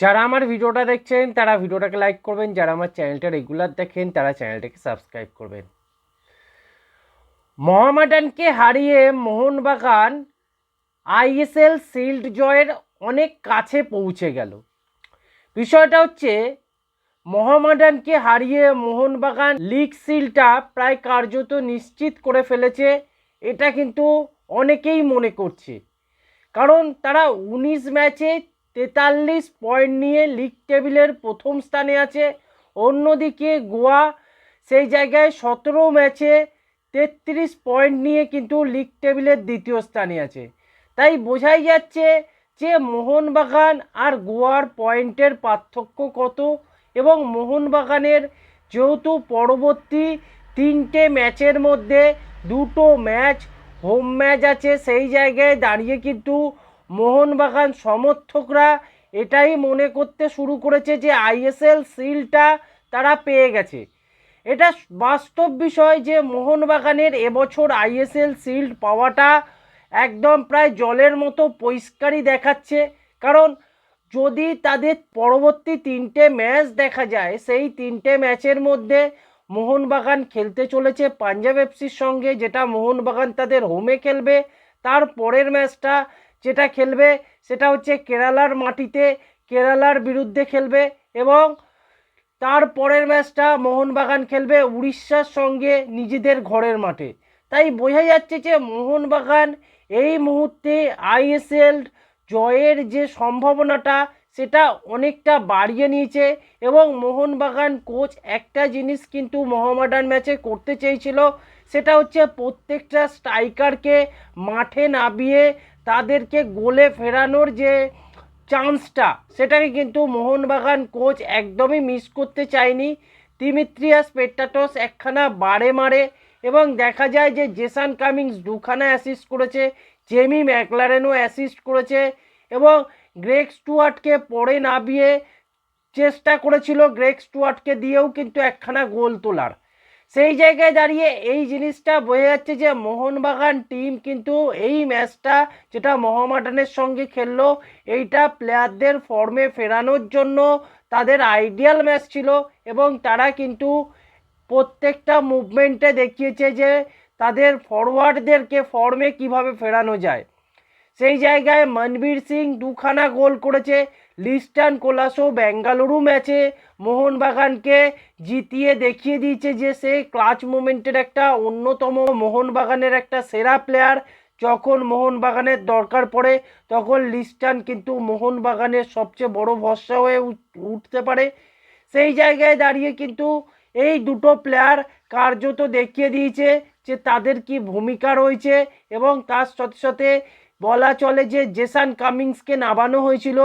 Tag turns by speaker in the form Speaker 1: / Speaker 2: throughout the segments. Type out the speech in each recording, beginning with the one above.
Speaker 1: যারা আমার ভিডিওটা দেখছেন, তারা ভিডিওটাকে লাইক করবেন। যারা আমার চ্যানেলটা রেগুলার দেখেন, তারা চ্যানেলটাকে সাবস্ক্রাইব করবেন। মোহামেডানকে হারিয়ে মোহনবাগান আইএসএল শিল্ড জয়ের অনেক কাছে পৌঁছে গেল। বিষয়টা হচ্ছে, মোহামেডানকে হারিয়ে মোহনবাগান লিগ সিলটা প্রায় কার্যত নিশ্চিত করে ফেলেছে, এটা কিন্তু অনেকেই মনে করছে। কারণ তারা উনিশ ম্যাচে তেতাল্লিশ পয়েন্ট নিয়ে লিগ টেবিলের প্রথম স্থানে আছে। অন্যদিকে গোয়া, সেই জায়গায় সতেরো ম্যাচে তেত্রিশ পয়েন্ট নিয়ে কিন্তু লিগ টেবিলের দ্বিতীয় স্থানে আছে। তাই বোঝাই যাচ্ছে যে মোহনবাগান আর গোয়ার পয়েন্টের পার্থক্য কত এবং মোহনবাগানের যেহেতু পরবর্তী তিনটে ম্যাচের মধ্যে দুটো ম্যাচ হোম ম্যাচ আছে, সেই জায়গায় দাঁড়িয়ে কিন্তু মোহনবাগান সমর্থকরা এটাই মনে করতে শুরু করেছে যে আইএসএল সিলটা তারা পেয়ে গেছে। এটা বাস্তব বিষয় যে মোহনবাগানের এবছর আইএসএল সিল্ড পাওয়াটা একদম প্রায় জলের মতো পরিষ্কারই দেখাচ্ছে। কারণ যদি তাদের পরবর্তী তিনটে ম্যাচ দেখা যায়, সেই তিনটে ম্যাচের মধ্যে মোহনবাগান খেলতে চলেছে পাঞ্জাব এফসির সঙ্গে, যেটা মোহনবাগান তাদের হোমে খেলবে। তার পরের ম্যাচটা যেটা খেলবে সেটা হচ্ছে কেরালার মাটিতে, কেরালার বিরুদ্ধে খেলবে এবং তার পরের ম্যাচটা মোহনবাগান খেলবে উড়িষ্যার সঙ্গে নিজেদের ঘরের মাঠে। তাই বোঝা যাচ্ছে যে মোহনবাগান এই মুহূর্তে আইএসএল জয়ের যে সম্ভাবনাটা, সেটা অনেকটা বাড়িয়ে নিয়েছে এবং মোহনবাগান কোচ একটা জিনিস কিন্তু মোহামেডান ম্যাচে করতে চেয়েছিল সেটা হচ্ছে প্রত্যেকটা স্ট্রাইকারকে মাঠে নামিয়ে তাদেরকে গোলে ফেরানোর যে চান্সটা, সেটাকে কিন্তু মোহনবাগান কোচ একদমই মিস করতে চায়নি। তিমিত্রিয়াস পেট্টাটস একখানা বারে মারে এবং দেখা যায় যে জেসান কামিংস দুখানা অ্যাসিস্ট করেছে, জেমি ম্যাকলারেনও অ্যাসিস্ট করেছে এবং গ্রেগ স্টুয়ার্টকে পরে নামিয়ে চেষ্টা করেছিল, গ্রেগ স্টুয়ার্টকে দিয়েও কিন্তু একখানা গোল তোলার। সেই জায়গায় দাঁড়িয়ে এই জিনিসটা বোঝা যাচ্ছে যে মোহনবাগান টিম কিন্তু এই ম্যাচটা যেটা মোহামেডানের সঙ্গে খেললো, এইটা প্লেয়ারদের ফর্মে ফেরানোর জন্য তাদের আইডিয়াল ম্যাচ ছিল এবং তারা কিন্তু প্রত্যেকটা মুভমেন্টে দেখিয়েছে যে তাদের ফরওয়ার্ডদেরকে ফর্মে কীভাবে ফেরানো যায়। সেই জায়গায় মনবীর সিং দুখানা গোল করেছে। লিস্টান কোলাসো বেঙ্গালুরু ম্যাচে মোহনবাগানকে জিতিয়ে দেখিয়ে দিয়েছে যে সে ক্লাচ মুমেন্টের একটা অন্যতম মোহনবাগানের একটা সেরা প্লেয়ার। যখন মোহনবাগানের দরকার পড়ে, তখন লিস্টান কিন্তু মোহনবাগানের সবচেয়ে বড় ভরসা হয়ে উঠ- উঠতে পারে। সেই জায়গায় দাঁড়িয়ে কিন্তু এই দুটো প্লেয়ার কার্যত দেখিয়ে দিয়েছে যে তাদের কি ভূমিকা রয়েছে এবং তার সাথে সাথে বলা চলে যে জেসান কামিংসকে নামানো হয়েছিল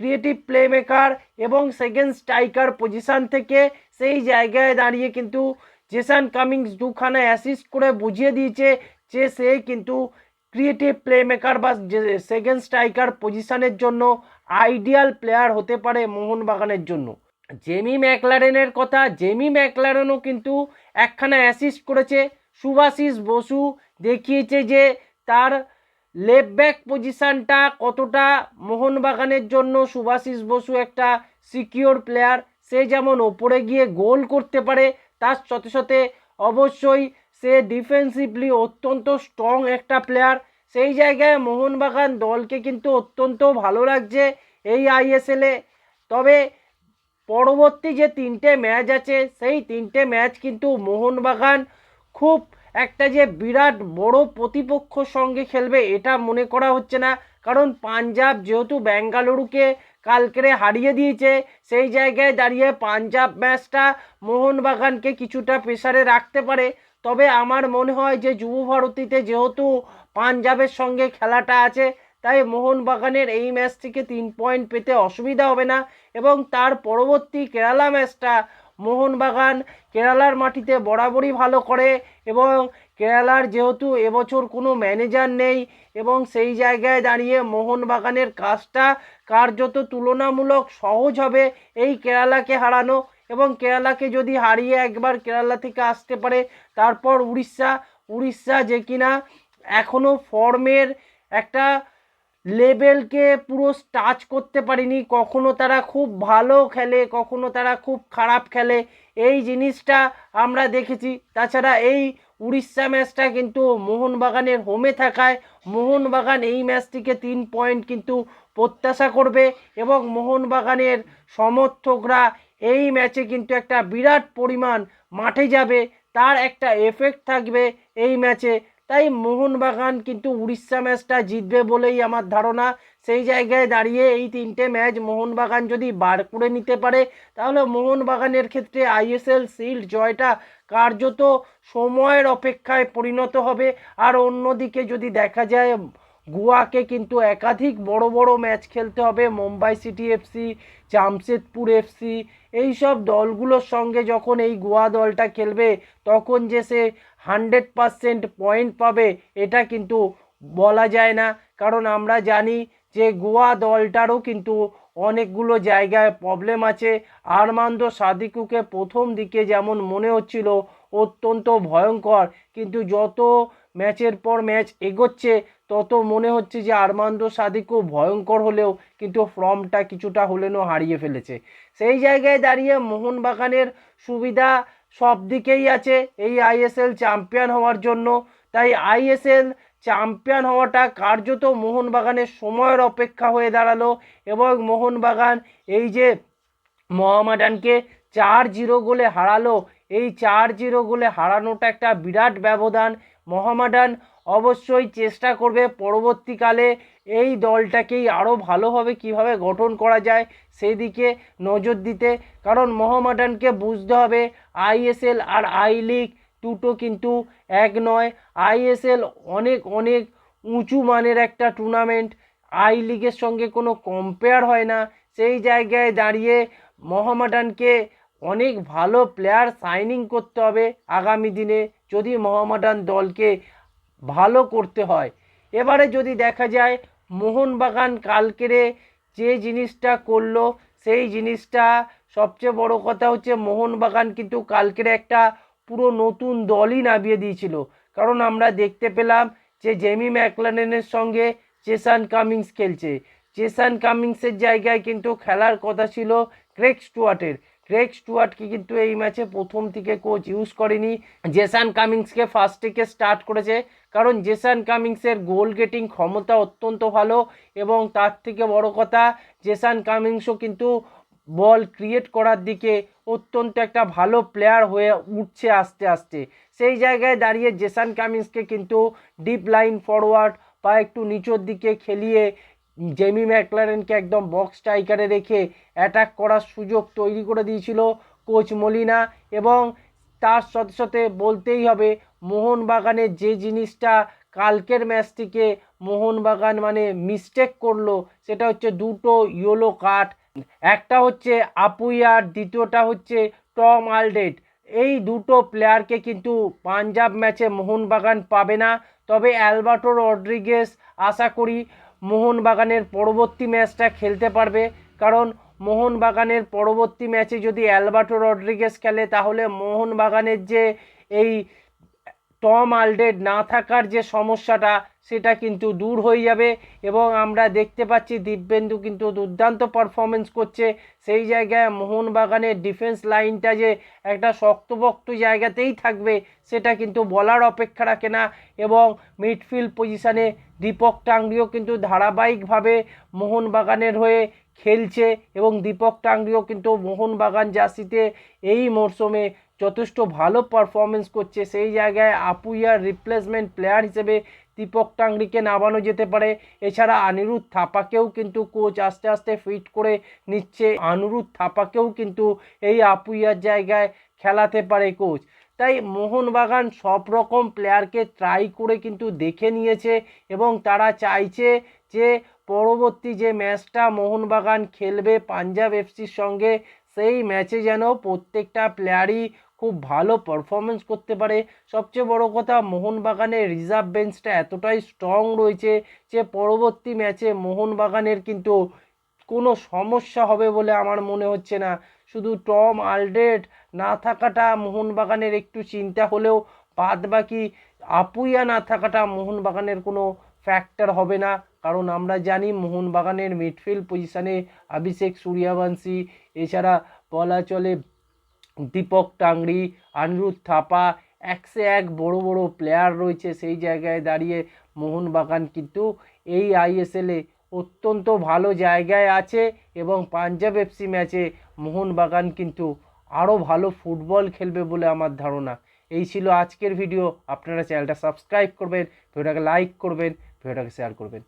Speaker 1: ক্রিয়েটিভ প্লেমেকার এবং সেকেন্ড স্ট্রাইকার পজিশান থেকে। সেই জায়গায় দাঁড়িয়ে কিন্তু জেসান কামিংস দুখানা অ্যাসিস্ট করে বুঝিয়ে দিয়েছে যে সে কিন্তু ক্রিয়েটিভ প্লেমেকার বা সেকেন্ড স্ট্রাইকার পজিশানের জন্য আইডিয়াল প্লেয়ার হতে পারে মোহনবাগানের জন্য। জেমি ম্যাকলারেনের কথা, জেমি ম্যাকলারেনও কিন্তু একখানা অ্যাসিস্ট করেছে। সুভাশিস বসু দেখিয়েছে যে তার লেফট ব্যাক পজিশানটা কতটা মোহনবাগানের জন্য সুভাশিস বসু একটা সিকিওর প্লেয়ার সে যেমন ওপরে গিয়ে গোল করতে পারে, তার সাথে সাথে অবশ্যই সে ডিফেন্সিভলি অত্যন্ত স্ট্রং একটা প্লেয়ার সেই জায়গায় মোহনবাগান দলকে কিন্তু অত্যন্ত ভালো লাগছে এই আইএসএলে তবে পরবর্তী যে তিনটে ম্যাচ আছে, সেই তিনটে ম্যাচ কিন্তু মোহনবাগান খুব একটা যে বিরাট বড় প্রতিপক্ষ সঙ্গে খেলবে, এটা মনে করা হচ্ছে না। কারণ পাঞ্জাব যেহেতু বেঙ্গালুরুকে কালকেরে হারিয়ে দিয়েছে, সেই জায়গায় দাঁড়িয়ে পাঞ্জাব ম্যাচটা মোহনবাগানকে কিছুটা প্রেসারে রাখতে পারে। তবে আমার মনে হয় যে যুব ভারতীতে যেহেতু পাঞ্জাবের সঙ্গে খেলাটা আছে, তাই মোহনবাগানের এই ম্যাচ থেকে তিন পয়েন্ট পেতে অসুবিধা হবে না। এবং তার পরবর্তী কেরালা ম্যাচটা মোহনবাগান কেরালার মাটিতে বরাবরই ভালো করে এবং কেরালার যেহেতু এবছর কোনো ম্যানেজার নেই এবং সেই জায়গায় দাঁড়িয়ে মোহনবাগানের কাজটা কার্যত তুলনামূলক সহজ হবে, এই কেরালাকে হারানো এবং কেরালাকে যদি হারিয়ে একবার কেরালা থেকে আসতে পারে, তারপর উড়িষ্যা উড়িষ্যা যে কিনা এখনও ফর্মের একটা লেভেলকে পুরো টাচ করতে পারিনি, কখনো তারা খুব ভালো খেলে, কখনো তারা খুব খারাপ খেলে, এই জিনিসটা আমরা দেখেছি। তাছাড়া এই উড়িষ্যা ম্যাচটা কিন্তু মোহনবাগানের হোমে থাকায়, মোহনবাগান এই ম্যাচটিকে তিন পয়েন্ট কিন্তু প্রত্যাশা করবে এবং মোহনবাগানের সমর্থকরা এই ম্যাচে কিন্তু একটা বিরাট পরিমাণ মাঠে যাবে, তার একটা এফেক্ট থাকবে এই ম্যাচে। তাই মোহনবাগান কিন্তু উড়িষ্যা ম্যাচটা জিতবে বলেই আমার ধারণা। সেই জায়গায় দাঁড়িয়ে এই তিনটে ম্যাচ মোহনবাগান যদি বার করে নিতে পারে, তাহলে মোহনবাগানের ক্ষেত্রে আইএসএল শিল্ড জয়টা কার্যত সময়ের অপেক্ষায় পরিণত হবে। আর অন্যদিকে যদি দেখা যায়, গোয়াকে কিন্তু একাধিক বড় বড় ম্যাচ খেলতে হবে। Mumbai city FC Jamshedpur FC এই সব দলগুলোর সঙ্গে যখন এই গোয়া দলটা খেলবে, তখন যে সে হান্ড্রেড পারসেন্ট পয়েন্ট পাবে, এটা কিন্তু বলা যায় না। কারণ আমরা জানি যে গোয়া দলটারও কিন্তু অনেকগুলো জায়গায় প্রবলেম আছে। আরমান্দ সাদিকুকে প্রথম দিকে যেমন মনে হচ্ছিল অত্যন্ত ভয়ঙ্কর, কিন্তু যত ম্যাচের পর ম্যাচ এগোচ্ছে, তত মনে হচ্ছে যে আরমান্দ সাদিকও ভয়ঙ্কর হলেও কিন্তু ফর্মটা কিছুটা হলেও হারিয়ে ফেলেছে। সেই জায়গায় দাঁড়িয়ে মোহনবাগানের সুবিধা সব দিকেই আছে এই আইএসএল চ্যাম্পিয়ন হওয়ার জন্য। তাই আইএসএল চ্যাম্পিয়ন হওয়াটা কার্যত মোহনবাগানের সময়ের অপেক্ষা হয়ে দাঁড়াল এবং মোহনবাগান এই যে মোহামেডানকে চার জিরো গোলে হারালো, এই চার জিরো গোলে হারানোটা একটা বিরাট ব্যবধান। মোহামেডান অবশ্যই চেষ্টা করবে পরবর্তীকালে এই দলটাকেই আরও ভালোভাবে কীভাবে গঠন করা যায় সেই দিকে নজর দিতে। কারণ মোহামেডানকে বুঝতে হবে আইএসএল আর আই লিগ দুটো কিন্তু এক নয়। আইএসএল অনেক অনেক উঁচু মানের একটা টুর্নামেন্ট। আই লিগের সঙ্গে কোনো কম্পেয়ার হয় না। সেই জায়গায় দাঁড়িয়ে মোহামেডানকে অনেক ভালো প্লেয়ার সাইনিং করতে হবে আগামী দিনে। যদি মোহামেডান দলকে ভালো করতে হয়। এবারে যদি দেখা যায়, মোহনবাগান কালকেরে যে জিনিসটা করল, সেই জিনিসটা সবচেয়ে বড় কথা হচ্ছে, মোহনবাগান কিন্তু কালকের একটা পুরো নতুন দলই নামিয়ে দিয়েছিল। কারণ আমরা দেখতে পেলাম যে, জেমি ম্যাকলানের সঙ্গে চেসান কামিংস খেলছে। চেসান কামিংসের জায়গায় কিন্তু খেলার কথা ছিল ক্রেক স্টুয়ার্টের। ক্রেক স্টুয়ার্টকে কিন্তু এই ম্যাচে প্রথম থেকে কোচ ইউজ করেনি। জেসান কামিংসকে ফার্স্ট থেকে স্টার্ট করেছে। কারণ জেসান কামিংসের গোল গেটিং ক্ষমতা অত্যন্ত ভালো এবং তার থেকে বড় কথা, জেসান কামিংসও কিন্তু বল ক্রিয়েট করার দিকে অত্যন্ত একটা ভালো প্লেয়ার হয়ে উঠছে আস্তে আস্তে। সেই জায়গায় দাঁড়িয়ে জেসান কামিংসকে কিন্তু ডিপ লাইন ফরওয়ার্ড বা একটু নিচের দিকে খেলিয়ে জেমি ম্যাকলারেনকে একদম বক্স স্ট্রাইকারে রেখে অ্যাটাক করার সুযোগ তৈরি করে দিয়েছিল কোচ মলিনা এবং তার সাথে সাথে বলতেই হবে মোহনবাগানের যে জিনিসটা কালকের ম্যাচটিকে মোহনবাগান মানে মিস্টেক করল, সেটা হচ্ছে দুটো ইয়েলো কার্ড একটা হচ্ছে আপুইয়ার দ্বিতীয়টা হচ্ছে টম আলডেট এই দুটো প্লেয়ারকে কিন্তু পাঞ্জাব ম্যাচে মোহনবাগান পাবে না। তবে অ্যালবার্টো রড্রিগেস আশা করি মোহনবাগানের পরবর্তী ম্যাচটা খেলতে পারবে। কারণ মোহনবাগানের পরবর্তী ম্যাচে যদি অ্যালবার্টো রড্রিগেস খেলে, তাহলে মোহনবাগানের যে এই টম আলডেড না থাকার যে সমস্যাটা, সেটা কিন্তু দূর হয়ে যাবে এবং আমরা দেখতে পাচ্ছি দিব্যেন্দু কিন্তু দুর্দান্ত পারফরমেন্স করছে। সেই জায়গায় মোহনবাগানের ডিফেন্স লাইনটা যে একটা শক্তপোক্ত জায়গাতেই থাকবে, সেটা কিন্তু বলার অপেক্ষা রাখে না এবং মিডফিল্ড পজিশানে দীপক টাংরিও কিন্তু ধারাবাহিকভাবে মোহনবাগানের হয়ে খেলছে এবং দীপক টাংরিও কিন্তু মোহনবাগান জার্সিতে এই মরশুমে যথেষ্ট ভালো পারফরমেন্স করছে। সেই জায়গায় আপুইয়ার রিপ্লেসমেন্ট প্লেয়ার হিসেবে দীপক টাংরিকে নামানো যেতে পারে। এছাড়া আনিরুদ্ধ থাপাকেও কিন্তু কোচ আস্তে আস্তে ফিট করে নিচ্ছে। আনিরুদ্ধ থাপাকেও কিন্তু এই আপুইয়ার জায়গায় খেলাতে পারে কোচ তাই মোহনবাগান সব রকম প্লেয়ারকে ট্রাই করে কিন্তু দেখে নিয়েছে এবং তারা চাইছে যে পরবর্তী যে ম্যাচটা মোহনবাগান খেলবে পাঞ্জাব এফসির সঙ্গে, সেই ম্যাচে যেন প্রত্যেকটা প্লেয়ারই খুব ভালো পারফরমেন্স করতে পারে। সবচেয়ে বড় কথা মোহনবাগানের রিজার্ভ বেঞ্চটা এতটাই স্ট্রং রয়েছে যে পরবর্তী ম্যাচে মোহনবাগানের কিন্তু কোনো সমস্যা হবে বলে আমার মনে হচ্ছে না। শুধু টম আলডেড না থাকাটা মোহনবাগানের একটু চিন্তা হলেও বাদ বাকি আপুইয়া না থাকাটা মোহনবাগানের কোনো ফ্যাক্টর হবে না। কারণ আমরা জানি মোহনবাগানের মিডফিল্ড পজিশনে অভিষেক সূর্যবংশী, এছাড়া বলা চলে দীপক টাংরি আনিরুদ্ধ থাপা, একশে এক বড় বড় প্লেয়ার রয়েছে সেই জায়গায় দাঁড়িয়ে মোহনবাগান কিন্তু এই আইএসএলে অত্যন্ত ভালো জায়গায় আছে এবং পাঞ্জাব এফসি ম্যাচে মোহনবাগান কিন্তু আরও ভালো ফুটবল খেলবে বলে আমার ধারণা। এই ছিল আজকের ভিডিও আপনারা চ্যানেলটা সাবস্ক্রাইব করবেন, ভিডিওটাকে লাইক করবেন, ভিডিওটাকে শেয়ার করবেন।